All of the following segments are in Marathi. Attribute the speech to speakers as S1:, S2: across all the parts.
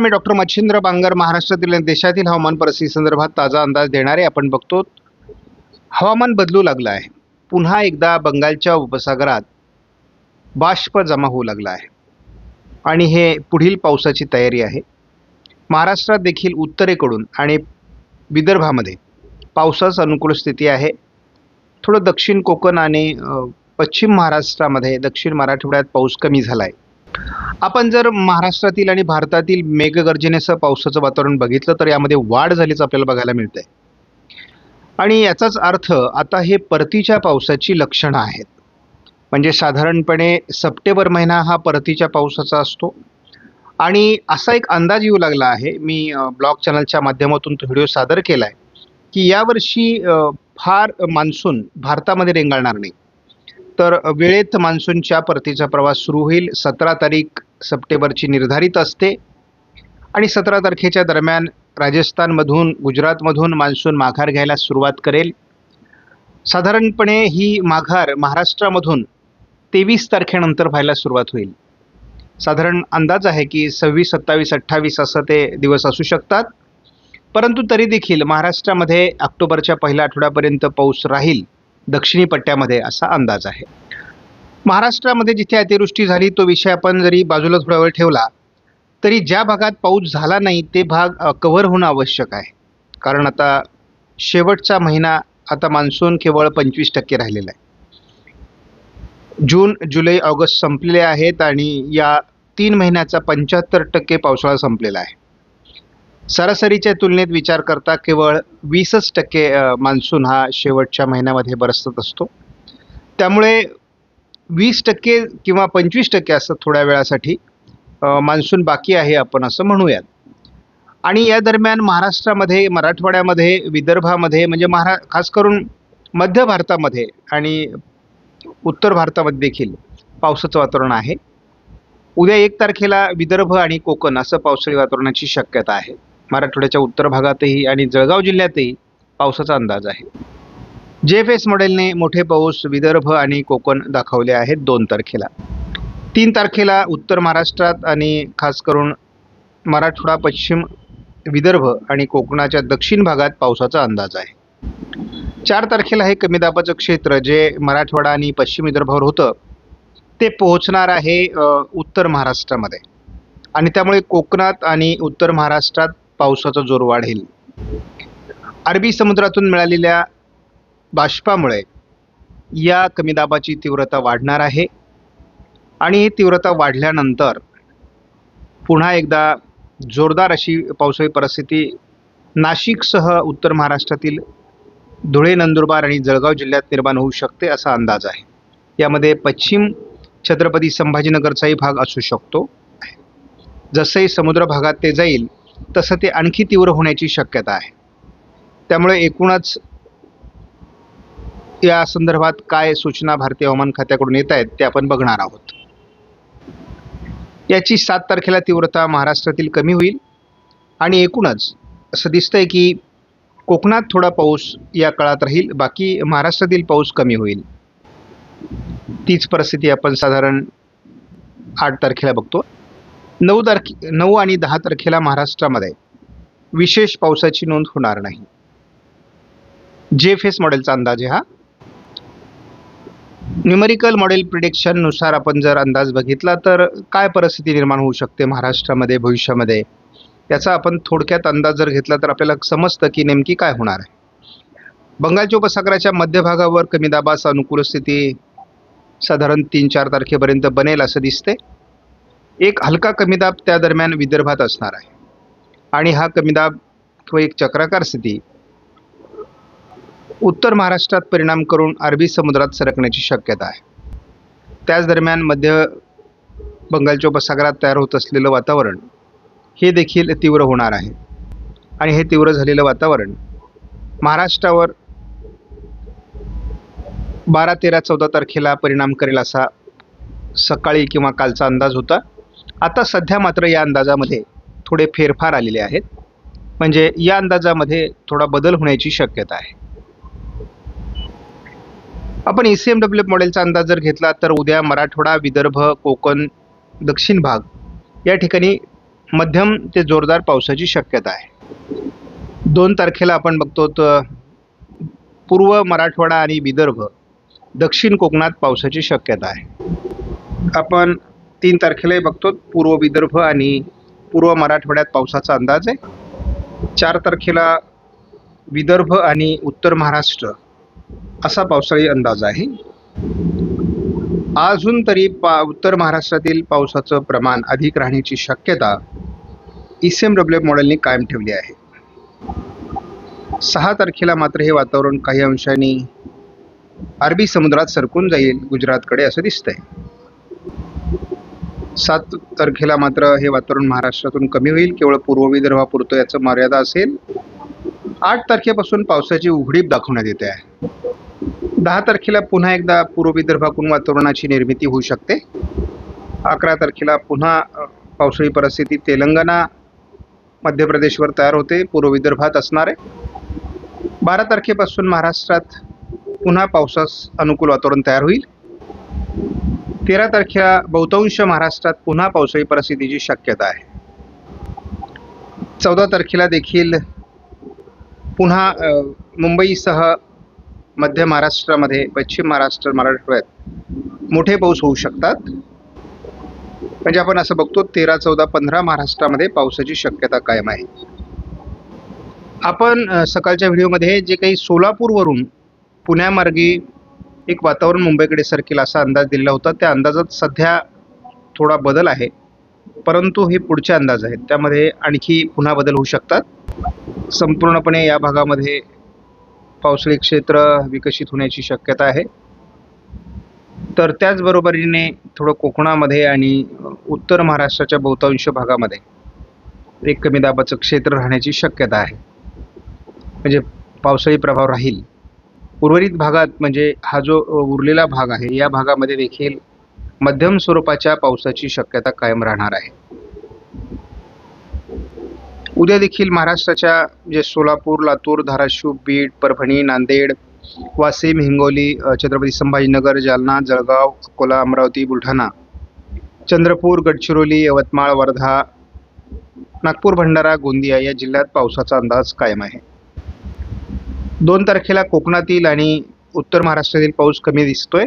S1: मी डॉक्टर मच्छिंद्र बांगर महाराष्ट्रातील आणि देशातील हवामान परिस्थिती संदर्भात ताजा अंदाज देणारे आपण बघतो. हवामान बदलू लागलं आहे. पुन्हा एकदा बंगालच्या उपसागरात बाष्प जमा होऊ लागला आहे. आणि हे पुढील पावसाची तयारी आहे. महाराष्ट्रात देखील उत्तरेकडून आणि विदर्भामध्ये पावसास अनुकूल स्थिती आहे. थोडं दक्षिण कोकण आणि पश्चिम महाराष्ट्रामध्ये दक्षिण मराठवाड्यात पाऊस कमी झाला आहे आपण जर महाराष्ट्रातील आणि भारतातील मेघगर्जनेसह पावसाचं वातावरण बघितलं तर यामध्ये वाढ झालीच आपल्याला बघायला मिळते आणि याचाच अर्थ आता हे परतीच्या पावसाची लक्षणं आहेत. म्हणजे साधारणपणे सप्टेंबर महिना हा परतीच्या पावसाचा असतो. आणि असा एक अंदाज येऊ लागला आहे मी ब्लॉग चॅनलच्या माध्यमातून तो व्हिडिओ सादर केला आहे की यावर्षी फार मान्सून भारतामध्ये रेंगाळणार नाही. तर वेळेत मान्सूनच्या परतीचा प्रवास सुरू होईल. सतरा तारीख सप्टेंबरची निर्धारित असते. आणि सतरा तारखेच्या दरम्यान राजस्थानमधून गुजरातमधून मान्सून माघार घ्यायला सुरुवात करेल. साधारणपणे ही माघार महाराष्ट्रामधून तेवीस तारखेनंतर व्हायला सुरुवात होईल. साधारण अंदाज आहे की सव्वीस सत्तावीस अठ्ठावीस असं ते दिवस असू शकतात. परंतु तरी देखील महाराष्ट्रामध्ये ऑक्टोबरच्या पहिल्या आठवड्यापर्यंत पाऊस राहील. दक्षिणी पट्ट्यामध्ये असा अंदाज आहे. महाराष्ट्रामध्ये जिथे अतिवृष्टी झाली तो विषय आपण जरी बाजूला थोडा वेळ ठेवला तरी ज्या भागात पाऊस झाला नाही ते भाग कव्हर होणं आवश्यक आहे. कारण आता शेवटचा महिना आता मान्सून केवळ पंचवीस टक्के राहिलेला आहे. जून जुलै ऑगस्ट संपलेले आहेत आणि या तीन महिन्याचा पंच्याहत्तर टक्के पावसाळा संपलेला आहे. सरासरीच्या तुलनेत विचार करता केवळ वीसच टक्के मान्सून हा शेवटच्या महिन्यामध्ये बरसत असतो. त्यामुळे वीस टक्के किंवा पंचवीस टक्के असं थोड्या वेळासाठी मान्सून बाकी आहे आपण असं म्हणूयात. आणि या दरम्यान महाराष्ट्रामध्ये मराठवाड्यामध्ये विदर्भामध्ये म्हणजे महारा खास करून मध्य भारतामध्ये आणि उत्तर भारतामध्ये देखील पावसाचं वातावरण आहे. उद्या एक तारखेला विदर्भ आणि कोकण असं पावसाळी वातावरणाची शक्यता आहे. मराठवाड्याच्या उत्तर भागातही आणि जळगाव जिल्ह्यातही पावसाचा अंदाज आहे. जे एफ एस मॉडेलने मोठे पाऊस विदर्भ आणि कोकण दाखवले आहेत दोन तारखेला. तीन तारखेला उत्तर महाराष्ट्रात आणि खास करून मराठवाडा पश्चिम विदर्भ आणि कोकणाच्या दक्षिण भागात पावसाचा अंदाज आहे. चार तारखेला हे कमी दाबाचं क्षेत्र जे मराठवाडा आणि पश्चिम विदर्भावर होतं ते पोहोचणार आहे उत्तर महाराष्ट्रामध्ये. आणि त्यामुळे कोकणात आणि उत्तर महाराष्ट्रात पावसाचा जोर वाढेल. अरबी समुद्रातून मिळालेल्या बाष्पामुळे या कमी दाबाची तीव्रता वाढणार आहे आणि ही तीव्रता वाढल्यानंतर पुन्हा एकदा जोरदार अशी पावसाळी परिस्थिती नाशिकसह उत्तर महाराष्ट्रातील धुळे नंदुरबार आणि जळगाव जिल्ह्यात निर्माण होऊ शकते असा अंदाज आहे. यामध्ये पश्चिम छत्रपती संभाजीनगरचाही भाग असू शकतो. जसे समुद्र भागात ते जाईल तसं ते आणखी तीव्र होण्याची शक्यता आहे. त्यामुळे एकूणच या संदर्भात काय सूचना भारतीय हवामान खात्याकडून येत आहेत ते आपण बघणार आहोत. याची सात तारखेला तीव्रता महाराष्ट्रातील कमी होईल आणि एकूणच असं दिसतंय की कोकणात थोडा पाऊस या काळात राहील बाकी महाराष्ट्रातील पाऊस कमी होईल. तीच परिस्थिती आपण साधारण आठ तारखेला बघतो. नऊ तारखे नऊ आणि दहा तारखेला महाराष्ट्रामध्ये विशेष पावसाची नोंद होणार नाही. जे एफ एस मॉडेलचा अंदाज आहे हा. न्युमेरिकल मॉडेल प्रिडिक्शननुसार आपण जर अंदाज बघितला तर काय परिस्थिती निर्माण होऊ शकते महाराष्ट्रामध्ये भविष्यामध्ये? याचा आपण थोडक्यात अंदाज जर घेतला तर आपल्याला समजतं की नेमकी काय होणार आहे. बंगालच्या उपसागराच्या मध्यभागावर कमी दाबाचा अनुकूल स्थिती साधारण तीन चार तारखेपर्यंत बनेल असं दिसते एक हलका कमी दाब त्या दरम्यान विदर्भात असणार आहे. आणि हा कमी दाब किंवा एक चक्राकार स्थिती. उत्तर महाराष्ट्रात परिणाम करून अरबी समुद्रात सरकण्याची शक्यता आहे. त्याच दरम्यान मध्य बंगालच्या उपसागरात तयार होत असलेलं वातावरण हे देखील तीव्र होणार आहे. आणि हे तीव्र झालेलं वातावरण महाराष्ट्रावर बारा तेरा चौदा तारखेला परिणाम करेल असा सकाळी किंवा कालचा अंदाज होता. आता सध्या मात्र या अंदाजामध्ये थोडे फेरफार आलेले आहेत. म्हणजे या अंदाजामध्ये थोडा बदल होण्याची शक्यता आहे. आपण ई सी एम डब्ल्यू मॉडेलचा अंदाज जर घेतला तर उद्या मराठवाडा विदर्भ कोकण दक्षिण भाग या ठिकाणी मध्यम ते जोरदार पावसाची शक्यता आहे. दोन तारखेला आपण बघतो तर पूर्व मराठवाडा आणि विदर्भ दक्षिण कोकणात पावसाची शक्यता आहे. आपण तीन तारखेलाही बघतो. पूर्व विदर्भ आणि पूर्व मराठवाड्यात पावसाचा अंदाज आहे. चार तारखेला विदर्भ आणि उत्तर महाराष्ट्र असा पावसाळी अंदाज आहे. अजून तरी पा उत्तर महाराष्ट्रातील पावसाचं प्रमाण अधिक राहण्याची शक्यता ई सी एम डब्ल्यू मॉडेलने कायम ठेवली आहे. सहा तारखेला मात्र हे वातावरण काही अंशांनी अरबी समुद्रात सरकून जाईल गुजरातकडे असं दिसतंय. सात तारखेला मात्र हे वातावरण महाराष्ट्रातून कमी होईल केवळ पूर्व विदर्भापुरतं याचं मर्यादा असेल. आठ तारखेपासून पावसाची उघडीप दाखवण्यात येते आहे. दहा तारखेला पुन्हा एकदा पूर्व विदर्भाकडून वातावरणाची निर्मिती होऊ शकते. अकरा तारखेला पुन्हा पावसाळी परिस्थिती तेलंगणा मध्य प्रदेशवर तयार होते पूर्व विदर्भात असणार आहे. बारा तारखेपासून महाराष्ट्रात पुन्हा पावसास अनुकूल वातावरण तयार होईल. तेरा तारखेला बहुतांश महाराष्ट्रात पुन्हा पावसाळी परिस्थितीची शक्यता आहे. चौदा तारखेला देखील पुन्हा मुंबईसह मध्य महाराष्ट्रामध्ये पश्चिम महाराष्ट्र मराठवाड्यात मोठे पाऊस होऊ शकतात. म्हणजे आपण असं बघतो तेरा चौदा पंधरा महाराष्ट्रामध्ये पावसाची शक्यता कायम आहे. आपण सकाळच्या व्हिडिओमध्ये जे काही सोलापूरवरून पुण्यामार्गे एक वातावरण मुंबईकडे सरकेल असा अंदाज दिलेला होता. त्या अंदाजात सध्या थोडा बदल आहे. परंतु हे पुढचे अंदाज आहेत. त्यामध्ये आणखी पुन्हा बदल होऊ शकतात. संपूर्णपणे या भागामध्ये पावसाळी क्षेत्र विकसित होण्याची शक्यता आहे. तर त्याचबरोबरीने थोडं कोकणामध्ये आणि उत्तर महाराष्ट्राच्या बहुतांश भागामध्ये एक कमी दाबाचं क्षेत्र राहण्याची शक्यता आहे. म्हणजे पावसाळी प्रभाव राहील. उर्वरित भागात म्हणजे हा जो उरलेला भाग आहे या भागामध्ये देखील मध्यम स्वरूपाच्या पावसाची शक्यता कायम राहणार आहे. उद्या देखील महाराष्ट्राच्या जे सोलापूर लातूर धाराशिव बीड परभणी नांदेड वाशिम हिंगोली छत्रपती संभाजीनगर जालना जळगाव अकोला अमरावती बुलढाणा चंद्रपूर गडचिरोली यवतमाळ वर्धा नागपूर भंडारा गोंदिया या जिल्ह्यात पावसाचा अंदाज कायम आहे. दोन तारखेला कोकणातील आणि उत्तर महाराष्ट्रातील पाऊस कमी दिसतोय.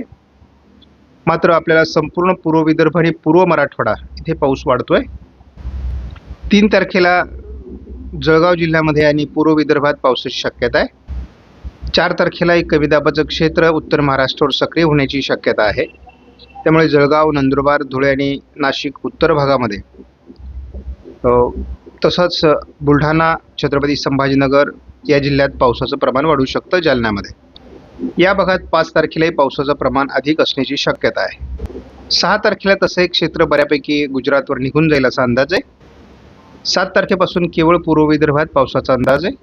S1: मात्र आपल्याला संपूर्ण पूर्व विदर्भ आणि पूर्व मराठवाडा इथे पाऊस वाढतोय. तीन तारखेला जळगाव जिल्ह्यामध्ये आणि पूर्व विदर्भात पावसाची शक्यता आहे. चार तारखेला एक कमी दाबाचं क्षेत्र उत्तर महाराष्ट्रावर सक्रिय होण्याची शक्यता आहे. त्यामुळे जळगाव नंदुरबार धुळे आणि नाशिक उत्तर भागामध्ये तसंच बुलढाणा छत्रपती संभाजीनगर या जिल्ह्यात पावसाचं प्रमाण वाढू शकतं जालन्यामध्ये. या भागात पाच तारखेलाही पावसाचं प्रमाण अधिक असण्याची शक्यता आहे. सहा तारखेला तसं एक क्षेत्र बऱ्यापैकी गुजरातवर निघून जाईल असा अंदाज आहे. सात तारखेपासून केवळ पूर्व विदर्भात पावसाचा अंदाज आहे.